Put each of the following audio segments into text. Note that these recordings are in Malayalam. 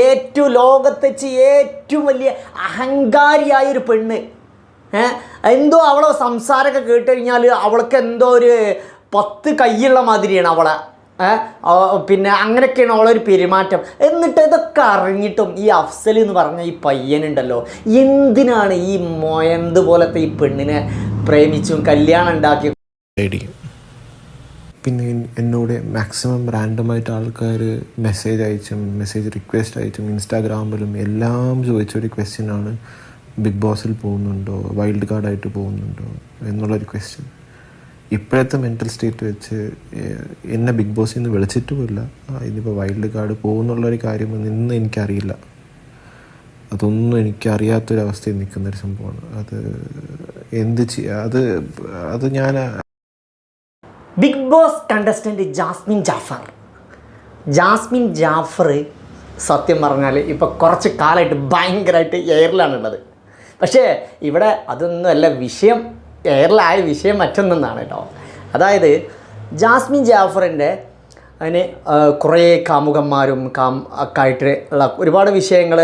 ഏറ്റവും ലോകത്ത് വെച്ച് ഏറ്റവും വലിയ അഹങ്കാരിയായ ഒരു പെണ്ണ് എന്തോ അവളെ സംസാരമൊക്കെ കേട്ട് കഴിഞ്ഞാൽ അവൾക്ക് എന്തോ ഒരു പത്ത് കൈയുള്ള മാതിരിയാണ് അവളെ. പിന്നെ അങ്ങനെയൊക്കെയാണ് അവളൊരു പെരുമാറ്റം. എന്നിട്ട് ഇതൊക്കെ അറിഞ്ഞിട്ടും ഈ അഫ്സൽ എന്ന് പറഞ്ഞ ഈ പയ്യനുണ്ടല്ലോ എന്തിനാണ് ഈ മൊയന്ത് പോലത്തെ ഈ പെണ്ണിനെ പ്രേമിച്ചും കല്യാണം ഉണ്ടാക്കി പിന്നെ എന്നോട് മാക്സിമം റാൻഡമായിട്ട് ആൾക്കാർ മെസ്സേജ് അയച്ചും മെസ്സേജ് റിക്വസ്റ്റ് അയച്ചും ഇൻസ്റ്റാഗ്രാമിലും എല്ലാം ചോദിച്ചൊരു ക്വസ്റ്റ്യനാണ് ബിഗ് ബോസിൽ പോകുന്നുണ്ടോ? വൈൽഡ് കാർഡായിട്ട് പോകുന്നുണ്ടോ? എന്നുള്ളൊരു ക്വസ്റ്റ്യൻ ഇപ്പോഴത്തെ മെന്റൽ സ്റ്റേറ്റ് വെച്ച് എന്നെ ബിഗ് ബോസിൽ നിന്ന് വിളിച്ചിട്ടുമില്ല ഇനിയിപ്പോൾ വൈൽഡ് കാർഡ് പോകുന്നുള്ളൊരു കാര്യം ഇന്ന് എനിക്കറിയില്ല. അതൊന്നും എനിക്കറിയാത്തൊരവസ്ഥയിൽ നിൽക്കുന്നൊരു സംഭവമാണ്. അത് എന്ത് ചെയ്യുക അത് അത് ഞാൻ big boss contestant Jasmin Jafar. Jasmin Jafar സത്യം പറഞ്ഞാൽ ഇപ്പോൾ കുറച്ച് കാലമായിട്ട് ഭയങ്കരമായിട്ട് എയറിലാണുള്ളത് പക്ഷേ ഇവിടെ അതൊന്നുമല്ല വിഷയം എയറിലായ വിഷയം മറ്റൊന്നാണ് കേട്ടോ. അതായത് ജാസ്മിൻ ജാഫറിന്റെ അതിന് കുറേ കാമുകന്മാരും കാം ഒക്കെ ആയിട്ട് ഉള്ള ഒരുപാട് വിഷയങ്ങൾ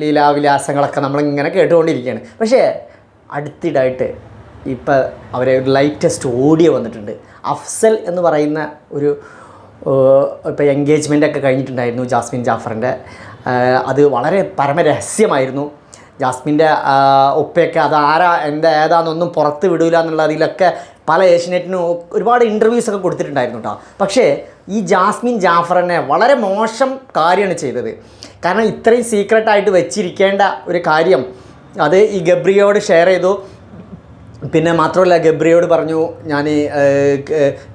ലീലാവിലാസങ്ങളൊക്കെ നമ്മളിങ്ങനെ കേട്ടുകൊണ്ടിരിക്കുകയാണ്. പക്ഷേ അടുത്തിടായിട്ട് ഇപ്പോൾ അവരെ ഒരു ലൈറ്റസ്റ്റ് ഓഡിയോ വന്നിട്ടുണ്ട്. അഫ്സൽ എന്ന് പറയുന്ന ഒരു ഇപ്പോൾ എൻഗേജ്മെന്റ് ഒക്കെ കഴിഞ്ഞിട്ടുണ്ടായിരുന്നു ജാസ്മിൻ ജാഫറിന്റെ. അത് വളരെ പരമരഹസ്യമായിരുന്നു. ജാസ്മിന്റെ ഒപ്പയൊക്കെ അത് ആരാ എന്താ ഏതാണെന്നൊന്നും പുറത്ത് എന്നുള്ള അതിലൊക്കെ പല ഏഷ്യനെറ്റിനും ഒരുപാട് ഇന്റർവ്യൂസ് ഒക്കെ കൊടുത്തിട്ടുണ്ടായിരുന്നു കേട്ടോ പക്ഷേ ഈ ജാസ്മിൻ ജാഫറിനെ വളരെ മോശം കാര്യമാണ് ചെയ്തത്. കാരണം ഇത്രയും സീക്രട്ടായിട്ട് വെച്ചിരിക്കേണ്ട ഒരു കാര്യം അത് ഈ ഗബ്രിയോട് ഷെയർ ചെയ്തു. പിന്നെ മാത്രമല്ല ഗബ്രിയോട് പറഞ്ഞു ഞാൻ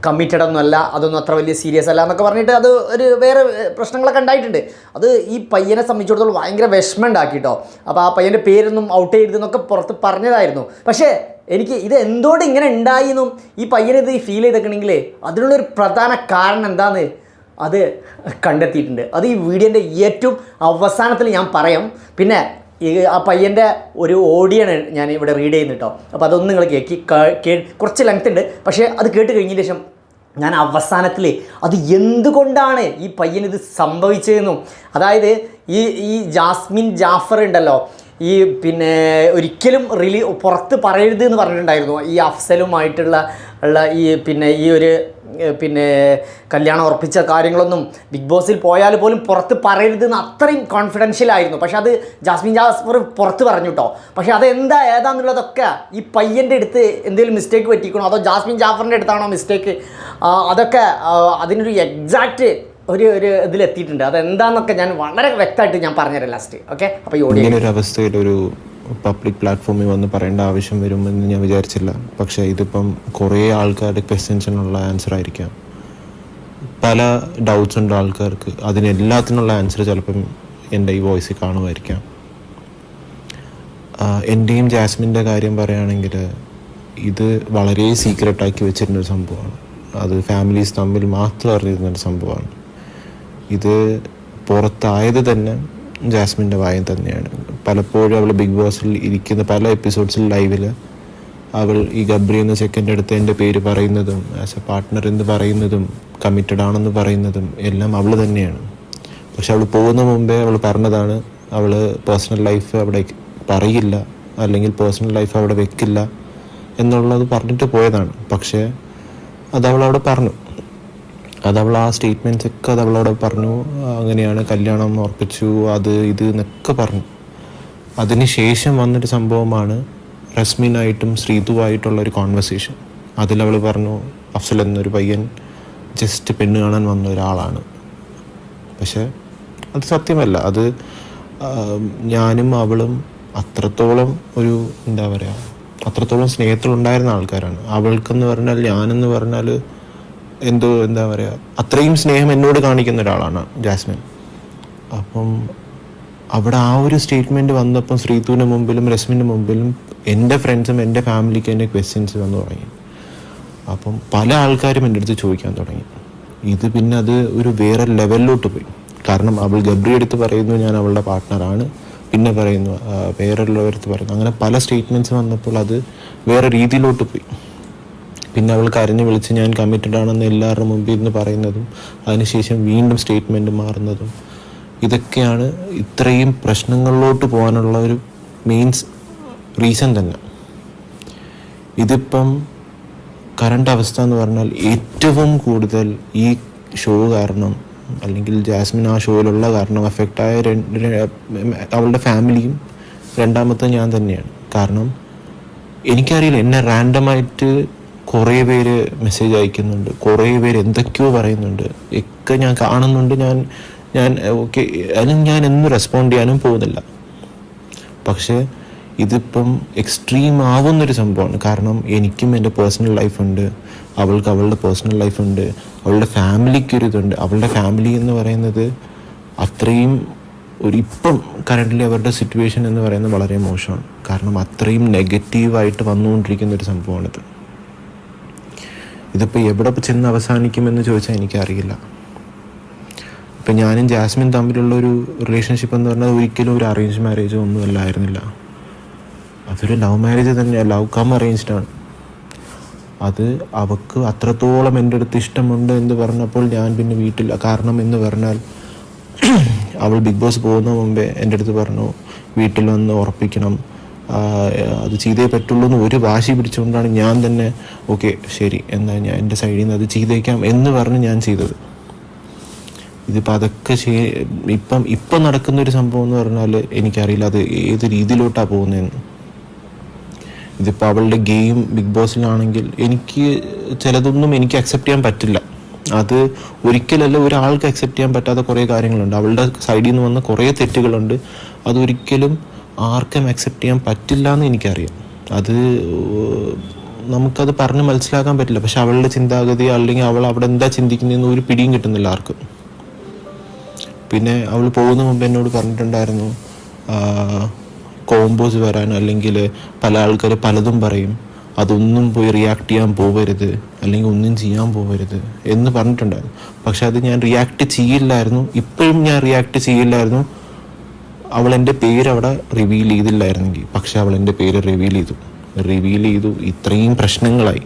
കമ്മിറ്റഡ് ഒന്നുമല്ല അതൊന്നും അത്ര വലിയ സീരിയസ് അല്ല എന്നൊക്കെ പറഞ്ഞിട്ട് അത് ഒരു വേറെ പ്രശ്നങ്ങളൊക്കെ ഉണ്ടായിട്ടുണ്ട്. അത് ഈ പയ്യനെ സംബന്ധിച്ചിടത്തോളം ഭയങ്കര വിഷമം ഉണ്ടാക്കിട്ടോ അപ്പോൾ ആ പയ്യന്റെ പേരൊന്നും ഔട്ട് ചെയ്തെന്നൊക്കെ പുറത്ത് പറഞ്ഞതായിരുന്നു. പക്ഷേ എനിക്ക് ഇത് എന്തുകൊണ്ട് ഇങ്ങനെ ഉണ്ടായി എന്നും ഈ പയ്യനെ ഇത് ഫീൽ ചെയ്തേക്കണമെങ്കിൽ അതിനുള്ളൊരു പ്രധാന കാരണം എന്താന്ന് അത് കണ്ടെത്തിയിട്ടുണ്ട്. അത് ഈ വീഡിയോന്റെ ഏറ്റവും അവസാനത്തിൽ ഞാൻ പറയാം. പിന്നെ ഈ ആ പയ്യന്റെ ഒരു ഓഡിയാണ് ഞാൻ ഇവിടെ റീഡ് ചെയ്യുന്നത് കേട്ടോ അപ്പോൾ അതൊന്നും നിങ്ങൾ കേൾക്കി കുറച്ച് ലെങ്ത് ഉണ്ട്. പക്ഷേ അത് കേട്ട് കഴിഞ്ഞതിന് ശേഷം ഞാൻ അവസാനത്തിൽ അത് എന്തുകൊണ്ടാണ് ഈ പയ്യൻ ഇത് സംഭവിച്ചതെന്നും അതായത് ഈ ഈ ജാസ്മിൻ ജാഫർ ഉണ്ടല്ലോ ഈ പിന്നെ ഒരിക്കലും റിലീ പുറത്ത് പറയരുത് എന്ന് പറഞ്ഞിട്ടുണ്ടായിരുന്നു. ഈ അഫ്സലുമായിട്ടുള്ള ഉള്ള ഈ പിന്നെ ഈ ഒരു പിന്നെ കല്യാണം ഉറപ്പിച്ച കാര്യങ്ങളൊന്നും ബിഗ് ബോസിൽ പോയാൽ പോലും പുറത്ത് പറയരുത് എന്ന് അത്രയും കോൺഫിഡൻഷ്യൽ ആയിരുന്നു. പക്ഷെ അത് ജാസ്മിൻ ജാസ്ഫർ പുറത്ത് പറഞ്ഞു കേട്ടോ പക്ഷേ അതെന്താ ഏതാന്നുള്ളതൊക്കെ ഈ പയ്യന്റെ അടുത്ത് എന്തെങ്കിലും മിസ്റ്റേക്ക് പറ്റിക്കണോ? അതോ ജാസ്മിൻ ജാഫറിന്റെ അടുത്താണോ മിസ്റ്റേക്ക് അതൊക്കെ അതിനൊരു എക്സാക്റ്റ് ഒരു ഒരു ഇതിലെത്തിയിട്ടുണ്ട്. അതെന്താന്നൊക്കെ ഞാൻ വളരെ വ്യക്തമായിട്ട് ഞാൻ പറഞ്ഞുതരാം ലാസ്റ്റ് ഓക്കെ അപ്പോൾ ഈ ഇങ്ങനെ ഒരു അവസ്ഥയിൽ ഒരു പബ്ലിക് പ്ലാറ്റ്ഫോമിൽ വന്ന് പറയേണ്ട ആവശ്യം വരുമെന്ന് ഞാൻ വിചാരിച്ചില്ല. പക്ഷേ ഇതിപ്പം കുറേ ആൾക്കാരുടെ ക്വസ്റ്റ്യൻസിനുള്ള ആൻസർ ആയിരിക്കാം. പല ഡൗട്ട്സ് ഉണ്ട് ആൾക്കാർക്ക്. അതിനെല്ലാത്തിനുള്ള ആൻസർ ചിലപ്പം എന്റെ ഈ വോയിസിൽ കാണുമായിരിക്കാം. എന്റെയും ജാസ്മിന്റെ കാര്യം പറയുകയാണെങ്കിൽ ഇത് വളരെ സീക്രട്ടാക്കി വെച്ചിരുന്നൊരു സംഭവമാണ്. അത് ഫാമിലീസ് തമ്മിൽ മാത്രം അറിയുന്നൊരു സംഭവമാണ്. ഇത് പുറത്തായത് തന്നെ ജാസ്മിന്റെ വായം തന്നെയാണ്. പലപ്പോഴും അവൾ ബിഗ് ബോസിൽ ഇരിക്കുന്ന പല എപ്പിസോഡ്സിൽ ലൈവിൽ അവൾ ഈ ഗബ്രി എന്ന സെക്കൻഡ് അടുത്ത് എന്റെ പേര് പറയുന്നതും ആസ് എ പാർട്ട്ണർ എന്ന് പറയുന്നതും കമ്മിറ്റഡ് ആണെന്ന് പറയുന്നതും എല്ലാം അവൾ തന്നെയാണ്. പക്ഷെ അവൾ പോകുന്ന മുമ്പേ അവൾ പറഞ്ഞതാണ് അവൾ പേഴ്സണൽ ലൈഫ് അവിടെ പറയില്ല അല്ലെങ്കിൽ പേഴ്സണൽ ലൈഫ് അവിടെ വെക്കില്ല എന്നുള്ളത് പറഞ്ഞിട്ട് പോയതാണ്. പക്ഷേ അത് അവൾ അവിടെ പറഞ്ഞു. അത് അവൾ ആ സ്റ്റേറ്റ്മെന്റ്സ് ഒക്കെ അത് അവളോട് പറഞ്ഞു അങ്ങനെയാണ് കല്യാണം ഉറപ്പിച്ചു അത് ഇത് എന്നൊക്കെ പറഞ്ഞു. അതിന് ശേഷം വന്നൊരു സംഭവമാണ് റസ്മിനായിട്ടും ശ്രീതുവായിട്ടുള്ള ഒരു കോൺവെർസേഷൻ അതിൽ അവൾ പറഞ്ഞു അഫ്സൽ എന്നൊരു പയ്യൻ ജസ്റ്റ് പെണ്ണ് കാണാൻ വന്ന ഒരാളാണ്. പക്ഷേ അത് സത്യമല്ല. അത് ഞാനും അവളും അത്രത്തോളം ഒരു എന്താ പറയുക അത്രത്തോളം സ്നേഹത്തിലുണ്ടായിരുന്ന ആൾക്കാരാണ്. അവൾക്കെന്ന് പറഞ്ഞാൽ ഞാനെന്ന് പറഞ്ഞാൽ എന്തോ എന്താ പറയുക അത്രയും സ്നേഹം എന്നോട് കാണിക്കുന്ന ഒരാളാണ് ജാസ്മിൻ. അപ്പം അവിടെ ആ ഒരു സ്റ്റേറ്റ്മെന്റ് വന്നപ്പം ശ്രീതുവിന്റെ മുമ്പിലും രശ്മിന്റെ മുമ്പിലും എന്റെ ഫ്രണ്ട്സും എന്റെ ഫാമിലിക്ക് എന്റെ ക്വസ്റ്റ്യൻസ് വന്നു തുടങ്ങി. അപ്പം പല ആൾക്കാരും എന്റെ അടുത്ത് ചോദിക്കാൻ തുടങ്ങി. ഇത് പിന്നെ അത് ഒരു വേറെ ലെവലിലോട്ട് പോയി. കാരണം അവൾ ഗബ്രി എടുത്ത് പറയുന്നു ഞാൻ അവളുടെ പാർട്ട്ണറാണ് പിന്നെ പറയുന്നു വേറെ വേറെയുള്ളവരടുത്ത് പറയുന്നു. അങ്ങനെ പല സ്റ്റേറ്റ്മെന്റ്സ് വന്നപ്പോൾ അത് വേറെ രീതിയിലോട്ട് പോയി. പിന്നെ അവൾ കരഞ്ഞു വിളിച്ച് ഞാൻ കമ്മിറ്റഡ് ആണെന്ന് എല്ലാവരുടെ മുമ്പിൽ ഇരുന്ന് പറയുന്നതും അതിനുശേഷം വീണ്ടും സ്റ്റേറ്റ്മെന്റ് മാറുന്നതും ഇതൊക്കെയാണ് ഇത്രയും പ്രശ്നങ്ങളിലോട്ട് പോകാനുള്ള ഒരു മെയിൻസ് റീസൺ തന്നെ. ഇതിപ്പം കറണ്ട് അവസ്ഥ എന്ന് പറഞ്ഞാൽ ഏറ്റവും കൂടുതൽ ഈ ഷോ കാരണം അല്ലെങ്കിൽ ജാസ്മിൻ ആ ഷോയിലുള്ള കാരണം എഫക്റ്റായ രണ്ട് അവളുടെ ഫാമിലിയും രണ്ടാമത്തെ ഞാൻ തന്നെയാണ്. കാരണം എനിക്കറിയില്ല എന്നെ റാൻഡമായിട്ട് കുറേ പേര് മെസ്സേജ് അയക്കുന്നുണ്ട്. കുറേ പേര് എന്തൊക്കെയോ പറയുന്നുണ്ട്. ഒക്കെ ഞാൻ കാണുന്നുണ്ട്. ഞാൻ ഞാൻ ഓക്കെ അതിന് ഞാൻ എന്നും റെസ്പോണ്ട് ചെയ്യാനും പോകുന്നില്ല. പക്ഷേ ഇതിപ്പം എക്സ്ട്രീം ആവുന്നൊരു സംഭവമാണ്. കാരണം എനിക്കും എന്റെ പേഴ്സണൽ ലൈഫുണ്ട് അവൾക്ക് അവളുടെ പേഴ്സണൽ ലൈഫുണ്ട് അവളുടെ ഫാമിലിക്കൊരു ഇതുണ്ട്. അവളുടെ ഫാമിലി എന്ന് പറയുന്നത് അത്രയും ഒരു ഇപ്പം കറന്റ് അവരുടെ സിറ്റുവേഷൻ എന്ന് പറയുന്നത് വളരെ മോശമാണ്. കാരണം അത്രയും നെഗറ്റീവായിട്ട് വന്നുകൊണ്ടിരിക്കുന്ന ഒരു സംഭവമാണിത്. ഇതിപ്പോൾ എവിടെ ചെന്ന് അവസാനിക്കുമെന്ന് ചോദിച്ചാൽ എനിക്കറിയില്ല. ഇപ്പം ഞാനും ജാസ്മിൻ തമ്മിലുള്ള ഒരു റിലേഷൻഷിപ്പ് എന്ന് പറഞ്ഞാൽ ഒരിക്കലും ഒരു അറേഞ്ച് മാരേജോ ഒന്നും അല്ലായിരുന്നില്ല. അതൊരു ലവ് മാരേജ് തന്നെയാണ് ലവ് കം അറേഞ്ച്ഡ് ആണ്. അത് അവക്ക് അത്രത്തോളം എന്റെ അടുത്ത് ഇഷ്ടമുണ്ട് എന്ന് പറഞ്ഞപ്പോൾ ഞാൻ പിന്നെ വീട്ടിൽ കാരണം എന്ന് പറഞ്ഞാൽ അവൾ ബിഗ് ബോസ് പോകുന്ന മുമ്പേ എന്റെ അടുത്ത് പറഞ്ഞു വീട്ടിൽ വന്ന് ഉറപ്പിക്കണം അത് ചെയ്തേ പറ്റുള്ളൂ എന്ന് ഒരു വാശി പിടിച്ചുകൊണ്ടാണ് ഞാൻ തന്നെ ഓക്കെ ശരി എന്നാൽ ഞാൻ എന്റെ സൈഡിൽ നിന്ന് അത് ചെയ്തേക്കാം എന്ന് പറഞ്ഞ് ഞാൻ ചെയ്തത്. ഇതിപ്പോൾ അതൊക്കെ ചെയ് ഇപ്പം ഇപ്പം നടക്കുന്ന ഒരു സംഭവം എന്ന് പറഞ്ഞാൽ എനിക്കറിയില്ല അത് ഏത് രീതിയിലോട്ടാണ് പോകുന്നതെന്ന്. ഇതിപ്പോൾ അവളുടെ ഗെയിം ബിഗ് ബോസിലാണെങ്കിൽ എനിക്ക് ചിലതൊന്നും എനിക്ക് അക്സെപ്റ്റ് ചെയ്യാൻ പറ്റില്ല. അത് ഒരിക്കലല്ല ഒരാൾക്ക് അക്സെപ്റ്റ് ചെയ്യാൻ പറ്റാത്ത കുറേ കാര്യങ്ങളുണ്ട്. അവളുടെ സൈഡിൽ നിന്ന് വന്ന കുറേ തെറ്റുകളുണ്ട്. അതൊരിക്കലും ആർക്കും അക്സെപ്റ്റ് ചെയ്യാൻ പറ്റില്ല എന്ന് എനിക്കറിയാം. അത് നമുക്കത് പറഞ്ഞ് മനസ്സിലാക്കാൻ പറ്റില്ല. പക്ഷെ അവളുടെ ചിന്താഗതി അല്ലെങ്കിൽ അവൾ അവിടെ എന്താ ചിന്തിക്കുന്നതെന്ന് ഒരു പിടിയും കിട്ടുന്നില്ല ആർക്കും. പിന്നെ അവൾ പോകുന്ന മുമ്പ് എന്നോട് പറഞ്ഞിട്ടുണ്ടായിരുന്നു കോമ്പോസ് വരാൻ അല്ലെങ്കിൽ പല ആൾക്കാർ പലതും പറയും അതൊന്നും പോയി റിയാക്ട് ചെയ്യാൻ പോവരുത് അല്ലെങ്കിൽ ഒന്നും ചെയ്യാൻ പോവരുത് എന്ന് പറഞ്ഞിട്ടുണ്ടായിരുന്നു. പക്ഷെ അത് ഞാൻ റിയാക്ട് ചെയ്യില്ലായിരുന്നു. ഇപ്പോഴും ഞാൻ റിയാക്ട് ചെയ്യില്ലായിരുന്നു. അവൾ എന്റെ പേര് അവിടെ റിവീൽ ചെയ്തില്ലായിരുന്നെങ്കിൽ പക്ഷെ അവൾ എന്റെ പേര് റിവീൽ ചെയ്തു. റിവീൽ ചെയ്തു. ഇത്രയും പ്രശ്നങ്ങളായി.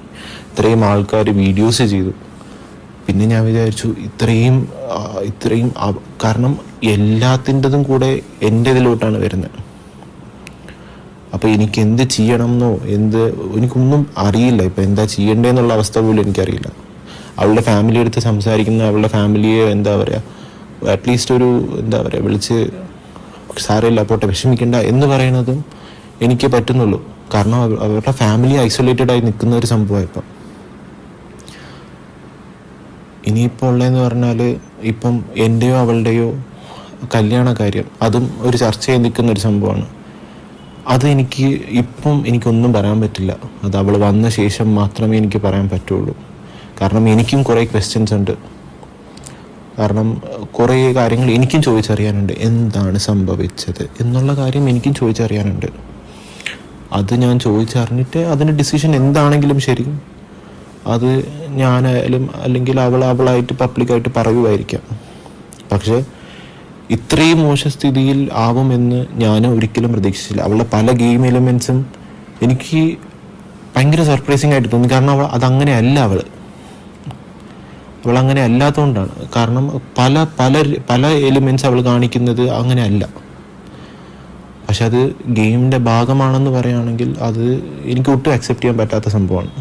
ഇത്രയും ആൾക്കാർ വീഡിയോസ് ചെയ്തു. പിന്നെ ഞാൻ വിചാരിച്ചു ഇത്രയും ഇത്രയും കാരണം എല്ലാത്തിന്റെതും കൂടെ എന്റെ ഇതിലോട്ടാണ് വരുന്നത്. അപ്പോൾ എനിക്ക് എന്ത് ചെയ്യണം എന്നോ എന്ത് എനിക്കൊന്നും അറിയില്ല. ഇപ്പം എന്താ ചെയ്യേണ്ടതെന്നുള്ള അവസ്ഥ പോലും എനിക്കറിയില്ല. അവളുടെ ഫാമിലി എടുത്ത് സംസാരിക്കുന്ന അവളുടെ ഫാമിലിയെ എന്താ പറയുക അറ്റ്ലീസ്റ്റ് ഒരു എന്താ പറയുക വിളിച്ച് സാരമില്ല. പോട്ടെ വിഷമിക്കണ്ട എന്ന് പറയുന്നതും എനിക്ക് പറ്റുന്നുള്ളൂ. കാരണം അവ- അവരുടെ ഫാമിലി ഐസൊലേറ്റഡ് ആയി നിൽക്കുന്ന ഒരു സംഭവം ഇപ്പം ഇനിയിപ്പോൾ ഉള്ളതെന്ന് പറഞ്ഞാൽ ഇപ്പം എന്റെയോ അവളുടെയോ കല്യാണ കാര്യം അതും ഒരു ചർച്ചയായി നിൽക്കുന്ന ഒരു സംഭവമാണ്. അത് എനിക്ക് ഇപ്പം എനിക്കൊന്നും പറയാൻ പറ്റില്ല. അത് അവൾ വന്ന ശേഷം മാത്രമേ എനിക്ക് പറയാൻ പറ്റുള്ളൂ. കാരണം എനിക്കും കുറേ ക്വസ്റ്റ്യൻസ് ഉണ്ട്. കാരണം കുറേ കാര്യങ്ങൾ എനിക്കും ചോദിച്ചറിയാനുണ്ട്. എന്താണ് സംഭവിച്ചത് എന്നുള്ള കാര്യം എനിക്കും ചോദിച്ചറിയാനുണ്ട്. അത് ഞാൻ ചോദിച്ചറിഞ്ഞിട്ട് അതിന്റെ ഡിസിഷൻ എന്താണെങ്കിലും ശരി. അത് ഞാനായാലും അല്ലെങ്കിൽ അവൾ അവളായിട്ട് പബ്ലിക്കായിട്ട് പറയുമായിരിക്കാം പക്ഷേ ഇത്രയും മോശ സ്ഥിതിയിൽ ആവുമെന്ന് ഞാൻ ഒരിക്കലും പ്രതീക്ഷിച്ചില്ല. അവളുടെ പല ഗെയിം എലിമെൻസും എനിക്ക് ഭയങ്കര സർപ്രൈസിങ് ആയിട്ട് തോന്നി. കാരണം അവൾ അതങ്ങനെയല്ല അവൾ. അവൾ അങ്ങനെ അല്ലാത്തതുകൊണ്ടാണ് കാരണം പല പല പല എലിമെന്റ്സ് അവൾ കാണിക്കുന്നത് അങ്ങനെ അല്ല പക്ഷെ അത് ഗെയിമിന്റെ ഭാഗമാണെന്ന് പറയുകയാണെങ്കിൽ അത് എനിക്ക് ഒട്ടും അക്സെപ്റ്റ് ചെയ്യാൻ പറ്റാത്ത സംഭവമാണ്.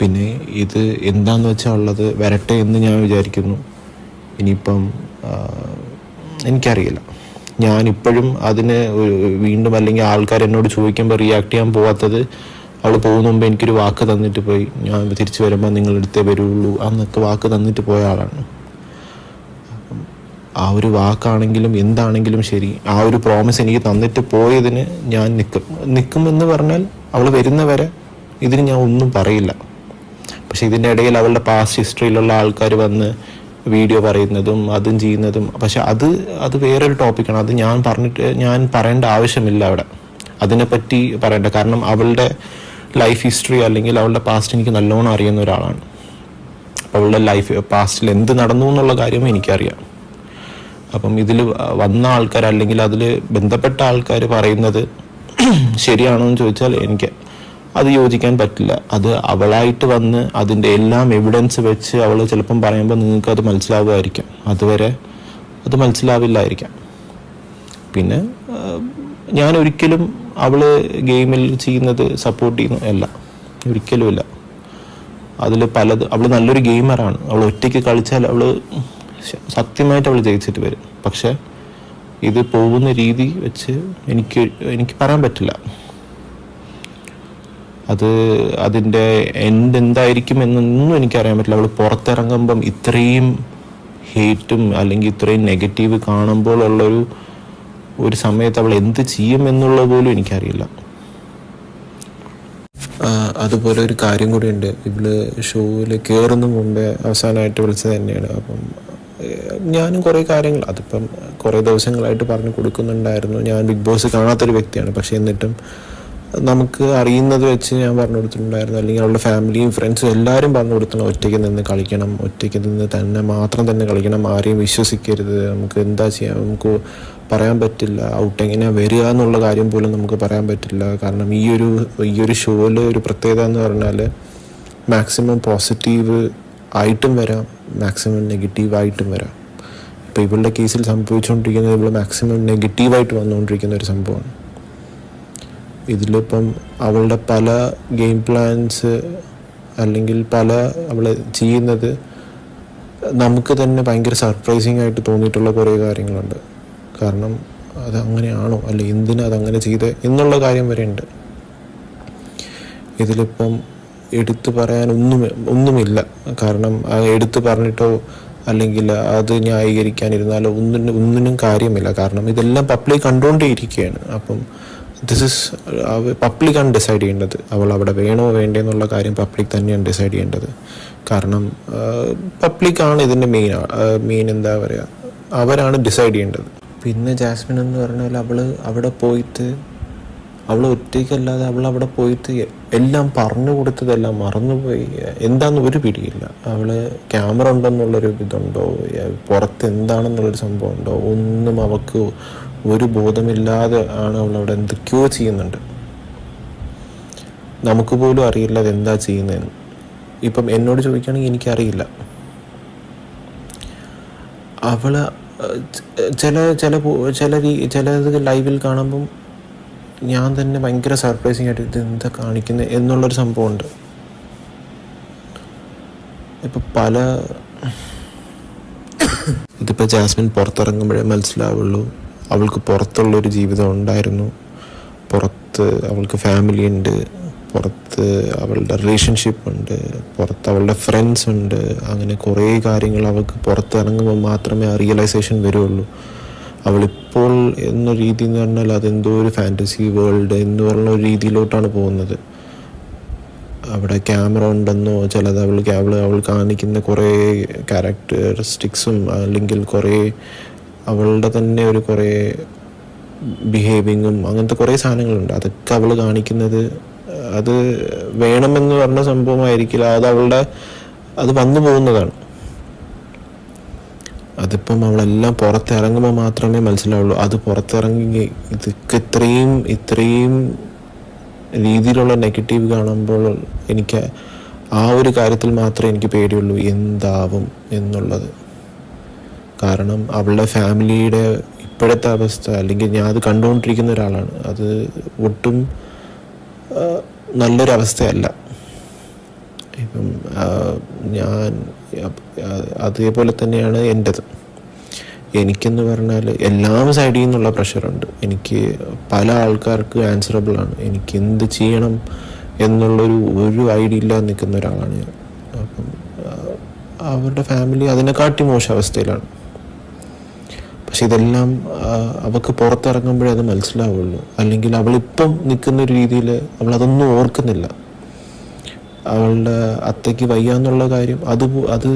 പിന്നെ ഇത് എന്താന്ന് വെച്ചാൽ ഉള്ളത് വരട്ടെ എന്ന് ഞാൻ വിചാരിക്കുന്നു. ഇനിയിപ്പം എനിക്കറിയില്ല. ഞാനിപ്പോഴും അതിന് വീണ്ടും അല്ലെങ്കിൽ ആൾക്കാർ എന്നോട് ചോദിക്കുമ്പോൾ റിയാക്ട് ചെയ്യാൻ പോവാത്തത് അവൾ പോകുന്ന മുമ്പ് എനിക്കൊരു വാക്ക് തന്നിട്ട് പോയി. ഞാൻ തിരിച്ചു വരുമ്പോൾ നിങ്ങളെടുത്തേ വരുള്ളൂ അന്നൊക്കെ വാക്ക് തന്നിട്ട് പോയ ആളാണ്. ആ ഒരു വാക്കാണെങ്കിലും എന്താണെങ്കിലും ശരി. ആ ഒരു പ്രോമിസ് എനിക്ക് തന്നിട്ട് പോയതിന് ഞാൻ നിൽക്കും നിൽക്കും എന്ന് പറഞ്ഞാൽ അവൾ വരുന്നവരെ ഇതിന് ഞാൻ ഒന്നും പറയില്ല. പക്ഷെ ഇതിന്റെ ഇടയിൽ അവളുടെ പാസ്റ്റ് ഹിസ്റ്ററിയിലുള്ള ആൾക്കാർ വന്ന് വീഡിയോ പറയുന്നതും അതും ചെയ്യുന്നതും. പക്ഷെ അത് അത് വേറൊരു ടോപ്പിക്കാണ് അത് ഞാൻ പറഞ്ഞിട്ട് ഞാൻ പറയേണ്ട ആവശ്യമില്ല അവിടെ. അതിനെപ്പറ്റി പറയണ്ട. കാരണം അവളുടെ ലൈഫ് ഹിസ്റ്ററി അല്ലെങ്കിൽ അവളുടെ പാസ്റ്റ് എനിക്ക് നല്ലോണം അറിയുന്ന ഒരാളാണ്. അവളുടെ ലൈഫ് പാസ്റ്റിൽ എന്ത് നടന്നു എന്നുള്ള കാര്യം എനിക്കറിയാം. അപ്പം ഇതിൽ വന്ന ആൾക്കാർ അല്ലെങ്കിൽ അതിൽ ബന്ധപ്പെട്ട ആൾക്കാർ പറയുന്നത് ശരിയാണോ എന്ന് ചോദിച്ചാൽ എനിക്ക് അത് യോജിക്കാൻ പറ്റില്ല. അത് അവളായിട്ട് വന്ന് അതിന്റെ എല്ലാം എവിഡൻസ് വെച്ച് അവൾ ചിലപ്പം പറയുമ്പോൾ നിങ്ങൾക്ക് അത് മനസ്സിലാവുമായിരിക്കാം. അതുവരെ അത് മനസ്സിലാവില്ലായിരിക്കാം. പിന്നെ ഞാൻ ഒരിക്കലും അവൾ ഗെയിമിൽ ചെയ്യുന്നത് സപ്പോർട്ട് ചെയ്യുന്നു. അല്ല ഒരിക്കലുമില്ല അതിൽ പലത് അവൾ നല്ലൊരു ഗെയിമറാണ് അവൾ ഒറ്റയ്ക്ക് കളിച്ചാൽ അവൾ സത്യമായിട്ട് അവൾ ജയിച്ചിട്ട് വരും. പക്ഷെ ഇത് പോകുന്ന രീതി വെച്ച് എനിക്ക് എനിക്ക് പറയാൻ പറ്റില്ല. അത് അതിന്റെ എൻഡ് എന്തായിരിക്കും എന്നൊന്നും എനിക്കറിയാൻ പറ്റില്ല. അവൾ പുറത്തിറങ്ങുമ്പം ഇത്രയും ഹേറ്റും അല്ലെങ്കിൽ ഇത്രയും നെഗറ്റീവ് കാണുമ്പോൾ ഉള്ളൊരു ഒരു സമയത്ത് അവൾ എന്ത് ചെയ്യും എന്നുള്ളത് പോലും എനിക്കറിയില്ല. അതുപോലെ ഒരു കാര്യം കൂടി ഉണ്ട് ഇവൾ ഷോയിൽ കയറുന്ന മുമ്പേ അവസാനമായിട്ട് വിളിച്ചത് തന്നെയാണ്. അപ്പം ഞാനും കുറേ കാര്യങ്ങൾ അതിപ്പം കുറേ ദിവസങ്ങളായിട്ട് പറഞ്ഞു കൊടുക്കുന്നുണ്ടായിരുന്നു. ഞാൻ ബിഗ് ബോസ് കാണാത്തൊരു വ്യക്തിയാണ്. പക്ഷേ എന്നിട്ടും നമുക്ക് അറിയുന്നത് വെച്ച് ഞാൻ പറഞ്ഞു കൊടുത്തിട്ടുണ്ടായിരുന്നു. അല്ലെങ്കിൽ അവളുടെ ഫാമിലിയും ഫ്രണ്ട്സും എല്ലാവരും പറഞ്ഞു കൊടുത്തണം ഒറ്റയ്ക്ക് നിന്ന് കളിക്കണം ഒറ്റയ്ക്ക് നിന്ന് തന്നെ മാത്രം തന്നെ കളിക്കണം ആരെയും വിശ്വസിക്കരുത് നമുക്ക് എന്താ ചെയ്യാം നമുക്ക് പറയാൻ പറ്റില്ല ഔട്ട് എങ്ങനെയാണ് വരിക എന്നുള്ള കാര്യം പോലും നമുക്ക് പറയാൻ പറ്റില്ല. കാരണം ഈ ഒരു ഈ ഒരു ഷോയിൽ ഒരു പ്രത്യേകത എന്ന് പറഞ്ഞാൽ മാക്സിമം പോസിറ്റീവ് ആയിട്ടും വരാം മാക്സിമം നെഗറ്റീവ് ആയിട്ടും വരാം. ഇപ്പോൾ ഇവളുടെ കേസിൽ സംഭവിച്ചുകൊണ്ടിരിക്കുന്നത് ഇവൾ മാക്സിമം നെഗറ്റീവായിട്ട് വന്നുകൊണ്ടിരിക്കുന്ന ഒരു സംഭവമാണ്. ഇതിലിപ്പം അവളുടെ പല ഗെയിം പ്ലാൻസ് അല്ലെങ്കിൽ പല അവൾ ചെയ്യുന്നത് നമുക്ക് തന്നെ ഭയങ്കര സർപ്രൈസിങ് ആയിട്ട് തോന്നിയിട്ടുള്ള കുറേ കാര്യങ്ങളുണ്ട്. കാരണം അത് അങ്ങനെയാണോ? അല്ലെ എന്തിനാ അതങ്ങനെ ചെയ്ത് എന്നുള്ള കാര്യം വരെ ഉണ്ട്. ഇതിലിപ്പം എടുത്തു പറയാൻ ഒന്നും ഒന്നുമില്ല. കാരണം എടുത്തു പറഞ്ഞിട്ടോ അല്ലെങ്കിൽ അത് ന്യായീകരിക്കാനിരുന്നാലോ ഒന്നിനും ഒന്നിനും കാര്യമില്ല. കാരണം ഇതെല്ലാം പബ്ലിക് കണ്ടുകൊണ്ടേയിരിക്കുകയാണ്. അപ്പം ദിസ് ഇസ് പബ്ലിക്കാണ് ഡിസൈഡ് ചെയ്യേണ്ടത്. അവൾ അവിടെ വേണോ വേണ്ടേ എന്നുള്ള കാര്യം പബ്ലിക് തന്നെയാണ് ഡിസൈഡ് ചെയ്യേണ്ടത്. കാരണം പബ്ലിക്കാണ് ഇതിന്റെ മെയിൻ മെയിൻ എന്താ പറയുക അവരാണ് ഡിസൈഡ് ചെയ്യേണ്ടത്. പിന്നെ ജാസ്മിൻ എന്ന് പറഞ്ഞാൽ അവൾ അവിടെ പോയിട്ട് അവൾ ഒറ്റയ്ക്കല്ലാതെ അവൾ അവിടെ പോയിട്ട് എല്ലാം പറഞ്ഞു കൊടുത്തതെല്ലാം മറന്നുപോയി. എന്താന്ന് ഒരു പിടിയില്ല. അവൾ ക്യാമറ ഉണ്ടെന്നുള്ളൊരു ഇതുണ്ടോ? പുറത്ത് എന്താണെന്നുള്ളൊരു സംഭവം ഉണ്ടോ? ഒന്നും അവൾക്ക് ഒരു ബോധമില്ലാതെ ആണ് അവൾ അവിടെ എന്തൊക്കെയോ ചെയ്യുന്നുണ്ട്. നമുക്ക് പോലും അറിയില്ല അതെന്താ ചെയ്യുന്നതെന്ന്. ഇപ്പം എന്നോട് ചോദിക്കുകയാണെങ്കിൽ എനിക്കറിയില്ല. അവൾ ചില ചില ചില ചിലത് ലൈവിൽ കാണുമ്പം ഞാൻ തന്നെ ഭയങ്കര സർപ്രൈസിങ് ആയിട്ട് ഇത് എന്താ കാണിക്കുന്നത് എന്നുള്ളൊരു സംഭവമുണ്ട്. ഇപ്പൊ പല ഇതിപ്പോൾ ജാസ്മിൻ പുറത്തിറങ്ങുമ്പോഴേ മനസ്സിലാവുള്ളൂ. അവൾക്ക് പുറത്തുള്ളൊരു ജീവിതം ഉണ്ടായിരുന്നു. പുറത്ത് അവൾക്ക് ഫാമിലി ഉണ്ട്. പുറത്ത് അവളുടെ റിലേഷൻഷിപ്പ് ഉണ്ട്. പുറത്ത് അവളുടെ ഫ്രണ്ട്സ് ഉണ്ട്. അങ്ങനെ കുറേ കാര്യങ്ങൾ അവൾക്ക് പുറത്ത് ഇറങ്ങുമ്പോൾ മാത്രമേ ആ റിയലൈസേഷൻ വരുള്ളൂ. അവളിപ്പോൾ എന്ന രീതി എന്ന് പറഞ്ഞാൽ അതെന്തോ ഒരു ഫാന്റസി വേൾഡ് എന്ന് പറഞ്ഞ ഒരു രീതിയിലോട്ടാണ് പോകുന്നത്. അവിടെ ക്യാമറ ഉണ്ടെന്നോ ചിലത് അവൾ അവൾ അവൾ കാണിക്കുന്ന കുറേ ക്യാരക്ടറിസ്റ്റിക്സും അല്ലെങ്കിൽ കുറേ അവളുടെ തന്നെ ഒരു കുറേ ബിഹേവിങ്ങും അങ്ങനത്തെ കുറേ സാധനങ്ങളുണ്ട്. അതൊക്കെ അവൾ കാണിക്കുന്നത് അത് വേണമെന്ന് പറഞ്ഞ സംഭവമായിരിക്കില്ല. അത് അവളുടെ അത് വന്നു പോകുന്നതാണ്. അതിപ്പം അവളെല്ലാം പുറത്തിറങ്ങുമ്പോൾ മാത്രമേ മനസ്സിലാവുള്ളൂ. അത് പുറത്തിറങ്ങി ഇതൊക്കെ ഇത്രയും ഇത്രയും രീതിയിലുള്ള നെഗറ്റീവ് കാണുമ്പോൾ എനിക്ക് ആ ഒരു കാര്യത്തിൽ മാത്രമേ എനിക്ക് പേടിയുള്ളൂ. എന്താവും എന്നുള്ളത്. കാരണം അവളുടെ ഫാമിലിയുടെ ഇപ്പോഴത്തെ അവസ്ഥ അല്ലെങ്കിൽ ഞാൻ അത് കണ്ടുകൊണ്ടിരിക്കുന്ന ഒരാളാണ്. അത് ഒട്ടും നല്ലൊരവസ്ഥയല്ല. ഇപ്പം ഞാൻ അതേപോലെ തന്നെയാണ് എന്റെത്. എനിക്കെന്ന് പറഞ്ഞാൽ എല്ലാ സൈഡിൽ നിന്നുള്ള പ്രഷറുണ്ട്. എനിക്ക് പല ആൾക്കാർക്ക് ആൻസറബിൾ ആണ്. എനിക്ക് എന്ത് ചെയ്യണം എന്നുള്ളൊരു ഒരു ഐഡിയ ഇല്ല നിൽക്കുന്ന ഒരാളാണ് ഞാൻ. അപ്പം അവരുടെ ഫാമിലി അതിനെക്കാട്ടി മോശം അവസ്ഥയിലാണ്. പക്ഷെ ഇതെല്ലാം അവൾക്ക് പുറത്തിറങ്ങുമ്പോഴേ അത് മനസ്സിലാവുള്ളൂ. അല്ലെങ്കിൽ അവളിപ്പം നിൽക്കുന്ന ഒരു രീതിയിൽ അതൊന്നും ഓർക്കുന്നില്ല. അവളുടെ അത്തയ്ക്ക് വയ്യ എന്നുള്ള കാര്യം അത് അത്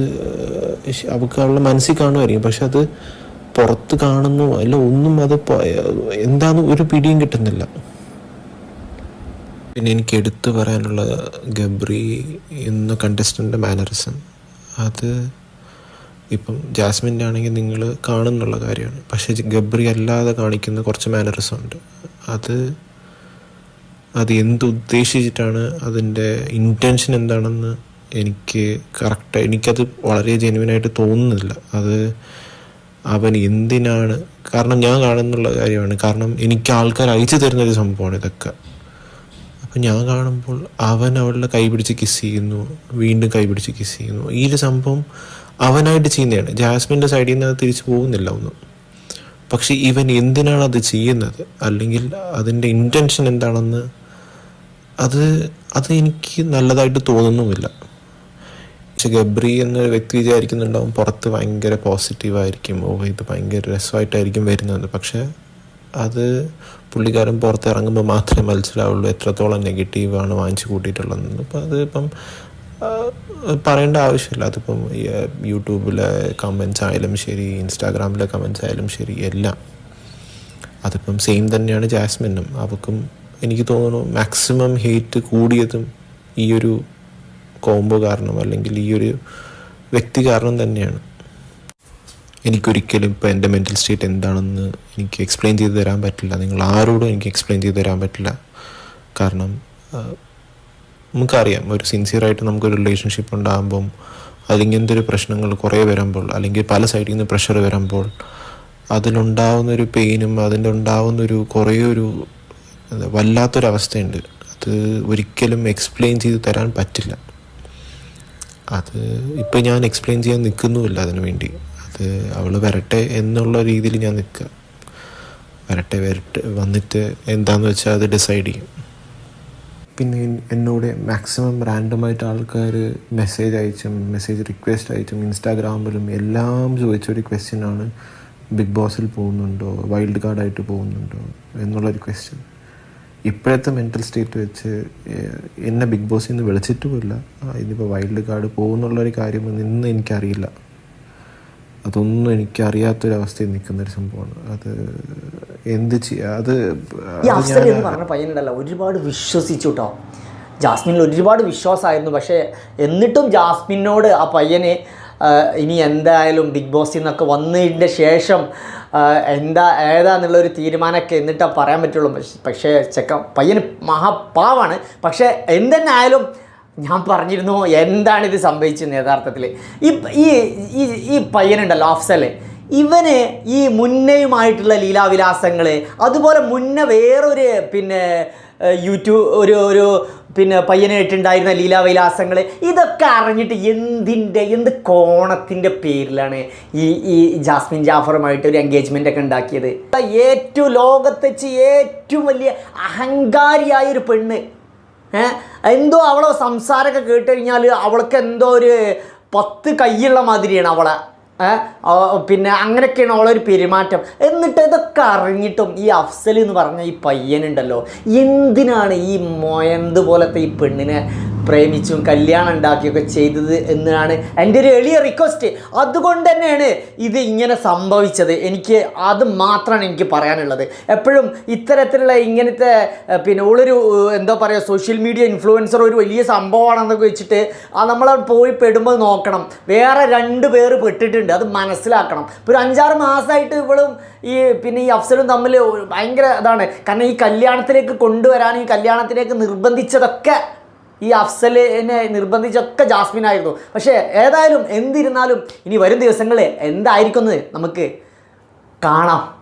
അവൾക്ക് അവളുടെ മനസ്സിൽ കാണുമായിരിക്കും. പക്ഷെ അത് പുറത്ത് കാണുന്നു അല്ല ഒന്നും അത് എന്താന്ന് ഒരു പിടിയും കിട്ടുന്നില്ല. പിന്നെ എനിക്ക് എടുത്തു പറയാനുള്ള ഗബ്രി എന്ന കണ്ടസ്റ്റന്റെ മാനറിസം അത് ഇപ്പം ജാസ്മിന്റെ ആണെങ്കിൽ നിങ്ങൾ കാണുന്നുള്ള കാര്യമാണ്. പക്ഷേ ഗബ്രി അല്ലാതെ കാണിക്കുന്ന കുറച്ച് മാനറസ് ഉണ്ട്. അത് അത് എന്ത് ഉദ്ദേശിച്ചിട്ടാണ് അതിന്റെ ഇന്റൻഷൻ എന്താണെന്ന് എനിക്ക് കറക്റ്റ് എനിക്കത് വളരെ ജെനുവിനായിട്ട് തോന്നുന്നില്ല. അത് അവൻ എന്തിനാണ് കാരണം ഞാൻ കാണുന്നുള്ള കാര്യമാണ്. കാരണം എനിക്ക് ആൾക്കാർ അയച്ചു തരുന്ന ഒരു സംഭവമാണ് ഇതൊക്കെ. അപ്പം ഞാൻ കാണുമ്പോൾ അവൻ അവളുടെ കൈ പിടിച്ച് കിസ് ചെയ്യുന്നു. വീണ്ടും കൈ പിടിച്ച് കിസ് ചെയ്യുന്നു. ഈ ഒരു സംഭവം അവനായിട്ട് ചെയ്യുന്നതാണ്. ജാസ്മിന്റെ സൈഡിൽ നിന്ന് അത് തിരിച്ചു പോകുന്നില്ല ഒന്നും. പക്ഷെ ഇവൻ എന്തിനാണ് അത് ചെയ്യുന്നത്? അല്ലെങ്കിൽ അതിന്റെ ഇന്റൻഷൻ എന്താണെന്ന് അത് അത് എനിക്ക് നല്ലതായിട്ട് തോന്നുന്നുമില്ല. പക്ഷെ ഗബ്രി എന്ന വ്യക്തി വിചാരിക്കുന്നുണ്ടാവും പുറത്ത് ഭയങ്കര പോസിറ്റീവായിരിക്കും ഓ ഇത് ഭയങ്കര രസമായിട്ടായിരിക്കും വരുന്നത് പക്ഷെ അത് പുള്ളിക്കാരൻ പുറത്തിറങ്ങുമ്പോൾ മാത്രമേ മനസ്സിലാവുള്ളൂ എത്രത്തോളം നെഗറ്റീവാണ് വാങ്ങിച്ചു കൂട്ടിയിട്ടുള്ളതെന്ന്. അപ്പോൾ അത് ഇപ്പം പറയേണ്ട ആവശ്യമില്ല. അതിപ്പം യൂട്യൂബിലെ കമൻസ് ആയാലും ശരി ഇൻസ്റ്റാഗ്രാമിലെ കമൻസ് ആയാലും ശരി എല്ലാം. അതിപ്പം സെയിം തന്നെയാണ് ജാസ്മിനും. അവൾക്കും എനിക്ക് തോന്നുന്നു മാക്സിമം ഹേറ്റ് കൂടിയതും ഈ ഒരു കോംബോ കാരണം അല്ലെങ്കിൽ ഈ ഒരു വ്യക്തി കാരണം തന്നെയാണ്. എനിക്കൊരിക്കലും ഇപ്പോൾ എന്റെ മെന്റൽ സ്റ്റേറ്റ് എന്താണെന്ന് എനിക്ക് എക്സ്പ്ലെയിൻ ചെയ്ത് തരാൻ പറ്റില്ല. നിങ്ങൾ ആരോടും എനിക്ക് എക്സ്പ്ലെയിൻ ചെയ്ത് തരാൻ പറ്റില്ല. കാരണം നമുക്കറിയാം ഒരു സിൻസിയറായിട്ട് നമുക്കൊരു റിലേഷൻഷിപ്പ് ഉണ്ടാകുമ്പം അല്ലെങ്കിൽ എന്തൊരു പ്രശ്നങ്ങൾ കുറേ വരുമ്പോൾ അല്ലെങ്കിൽ പല സൈഡിൽ നിന്ന് പ്രഷർ വരുമ്പോൾ അതിലുണ്ടാവുന്നൊരു പെയിനും അതിന്റെ ഉണ്ടാവുന്നൊരു കുറേ ഒരു വല്ലാത്തൊരവസ്ഥയുണ്ട്. അത് ഒരിക്കലും എക്സ്പ്ലെയിൻ ചെയ്ത് തരാൻ പറ്റില്ല. അത് ഇപ്പം ഞാൻ എക്സ്പ്ലെയിൻ ചെയ്യാൻ നിൽക്കുന്നുമില്ല അതിനു വേണ്ടി. അത് അവൾ വരട്ടെ എന്നുള്ള രീതിയിൽ ഞാൻ നിൽക്കുക. വരട്ടെ വരട്ടെ വന്നിട്ട് എന്താണെന്ന് വെച്ചാൽ അത് ഡിസൈഡ് ചെയ്യും. പിന്നെ എന്നോട് മാക്സിമം റാൻഡമായിട്ട് ആൾക്കാർ മെസ്സേജ് അയച്ചും മെസ്സേജ് റിക്വസ്റ്റ് അയച്ചും ഇൻസ്റ്റാഗ്രാമിലും എല്ലാം ചോദിച്ച ചോദിച്ചൊരു ക്വസ്റ്റ്യനാണ് ബിഗ് ബോസിൽ പോകുന്നുണ്ടോ? വൈൽഡ് കാർഡായിട്ട് പോകുന്നുണ്ടോ? എന്നുള്ളൊരു ക്വസ്റ്റ്യൻ ഇപ്പോഴത്തെ മെന്റൽ സ്റ്റേറ്റ് വെച്ച് എന്നെ ബിഗ് ബോസിൽ നിന്ന് വിളിച്ചിട്ടുമില്ല. ഇനിയിപ്പോൾ വൈൽഡ് കാർഡ് പോകുന്നുള്ളൊരു കാര്യം ഇന്ന് എനിക്കറിയില്ല. അതൊന്നും എനിക്കറിയാത്തൊരവസ്ഥയിൽ നിൽക്കുന്നൊരു സംഭവമാണ്. അത് എന്ത് അത് ഈ അത് അഫ്സൽ ഞാൻ എന്ന് പറഞ്ഞ പയ്യനുണ്ടല്ലോ ഒരുപാട് വിശ്വസിച്ചുട്ടോ. ജാസ്മിനിൽ ഒരുപാട് വിശ്വാസമായിരുന്നു. പക്ഷേ എന്നിട്ടും ജാസ്മിനോട് ആ പയ്യനെ ഇനി എന്തായാലും ബിഗ് ബോസിൽ നിന്നൊക്കെ വന്നതിന്റെ ശേഷം എന്താ ഏതാന്നുള്ളൊരു തീരുമാനമൊക്കെ എന്നിട്ടാ പറയാൻ പറ്റുള്ളൂ. പക്ഷെ- പക്ഷേ ചെക്ക പയ്യന് മഹാപാവാണ്. പക്ഷേ എന്തെന്നായാലും ഞാൻ പറഞ്ഞിരുന്നു എന്താണിത് സംഭവിച്ചത് യഥാർത്ഥത്തിൽ ഈ ഈ ഈ- ഈ പയ്യനുണ്ടല്ലോ അഫ്സൽ. ഇവന് ഈ മുന്നയുമായിട്ടുള്ള ലീലാവിലാസങ്ങൾ അതുപോലെ മുന്ന വേറൊരു പിന്നെ യൂട്യൂബ് ഒരു ഒരു പിന്നെ പയ്യനായിട്ടുണ്ടായിരുന്ന ലീലാവിലാസങ്ങൾ ഇതൊക്കെ അറിഞ്ഞിട്ട് എന്തിന്റെ എന്ത് കോണത്തിന്റെ പേരിലാണ് ഈ ഈ ജാസ്മിൻ ജാഫറുമായിട്ട് ഒരു എൻഗേജ്മെന്റ് ഒക്കെ ഉണ്ടാക്കിയത്? ഏറ്റവും ലോകത്ത് വെച്ച് ഏറ്റവും വലിയ അഹങ്കാരിയായ ഒരു പെണ്ണ്. എന്തോ അവളെ സംസാരമൊക്കെ കേട്ട് കഴിഞ്ഞാൽ അവൾക്ക് എന്തോ ഒരു പത്ത് കൈയുള്ള മാതിരിയാണ് അവളെ. പിന്നെ അങ്ങനെയൊക്കെയാണ് ഉള്ളൊരു പെരുമാറ്റം. എന്നിട്ട് ഇതൊക്കെ അറിഞ്ഞിട്ടും ഈ അഫ്സൽ എന്ന് പറഞ്ഞ ഈ പയ്യനുണ്ടല്ലോ എന്തിനാണ് ഈ മൊയന്ത് പോലത്തെ ഈ പെണ്ണിനെ പ്രേമിച്ചും കല്യാണം ഉണ്ടാക്കിയൊക്കെ ചെയ്തത് എന്നാണ് എന്റെ ഒരു എളിയ റിക്വസ്റ്റ് അതുകൊണ്ട് തന്നെയാണ് ഇത് ഇങ്ങനെ സംഭവിച്ചത്. എനിക്ക് അത് മാത്രമാണ് എനിക്ക് പറയാനുള്ളത്. എപ്പോഴും ഇത്തരത്തിലുള്ള ഇങ്ങനത്തെ പിന്നെ ഉള്ളൊരു എന്തോ പറയുക സോഷ്യൽ മീഡിയ ഇൻഫ്ലുവൻസർ ഒരു വലിയ സംഭവമാണെന്നൊക്കെ വെച്ചിട്ട് ആ നമ്മൾ പോയി പെടുമ്പോൾ നോക്കണം. വേറെ രണ്ട് പേര് പെട്ടിട്ടുണ്ട്. അത് മനസ്സിലാക്കണം. ഇപ്പോൾ ഒരു അഞ്ചാറ് മാസമായിട്ട് ഇവളും ഈ പിന്നെ ഈ അഫ്സലും തമ്മിൽ ഭയങ്കര ഇതാണ്. കാരണം ഈ കല്യാണത്തിലേക്ക് കൊണ്ടുവരാൻ ഈ കല്യാണത്തിലേക്ക് നിർബന്ധിച്ചതൊക്കെ ഈ അഫ്സലിനെ നിർബന്ധിച്ചൊക്കെ ജാസ്മിൻ ആയിരുന്നു പക്ഷേ ഏതായാലും എന്തിരുന്നാലും ഇനി വരും ദിവസങ്ങളിൽ എന്തായിരിക്കും നമുക്ക് കാണാം.